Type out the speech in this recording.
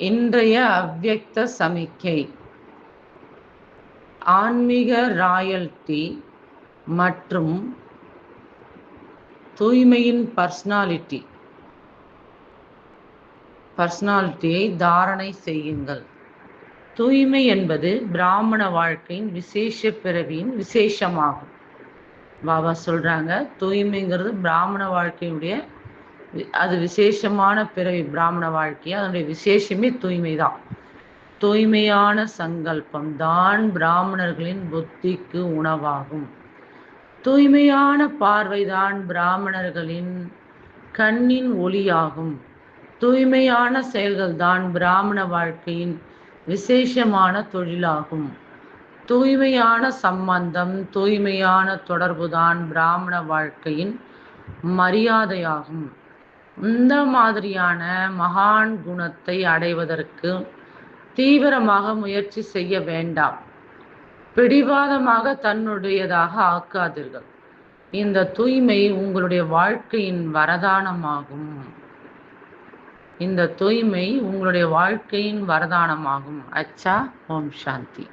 இன்றைய அவ்வக்த சமிக்கை. ஆன்மீக ராயல்டி மற்றும் தூய்மையின் பர்சனாலிட்டி. பர்சனாலிட்டியை தாரணை செய்யுங்கள். தூய்மை என்பது பிராமண வாழ்க்கையின் விசேஷ பிறவியின் விசேஷமாகும். பாபா சொல்றாங்க தூய்மைங்கிறது பிராமண வாழ்க்கையுடைய அது விசேஷமான பிறவி பிராமண வாழ்க்கை அதனுடைய விசேஷமே தூய்மை தான் தூய்மையான சங்கல்பம் தான் பிராமணர்களின் புத்திக்கு உணவாகும். தூய்மையான பார்வைதான் பிராமணர்களின் கண்ணின் ஒளியாகும். தூய்மையான செயல்கள் தான் பிராமண வாழ்க்கையின் விசேஷமான தொழிலாகும். தூய்மையான சம்பந்தம் தூய்மையான தொடர்புதான் பிராமண வாழ்க்கையின் மரியாதையாகும். இந்த மாதிரியான மகான் குணத்தை அடைவதற்கு தீவிரமாக முயற்சி செய்ய வேண்டாம். பிடிவாதமாக தன்னுடையதாக ஆக்காதீர்கள். இந்த தூய்மை உங்களுடைய வாழ்க்கையின் வரதானமாகும். இந்த தூய்மை உங்களுடைய வாழ்க்கையின் வரதானமாகும். அச்சா ஓம் சாந்தி.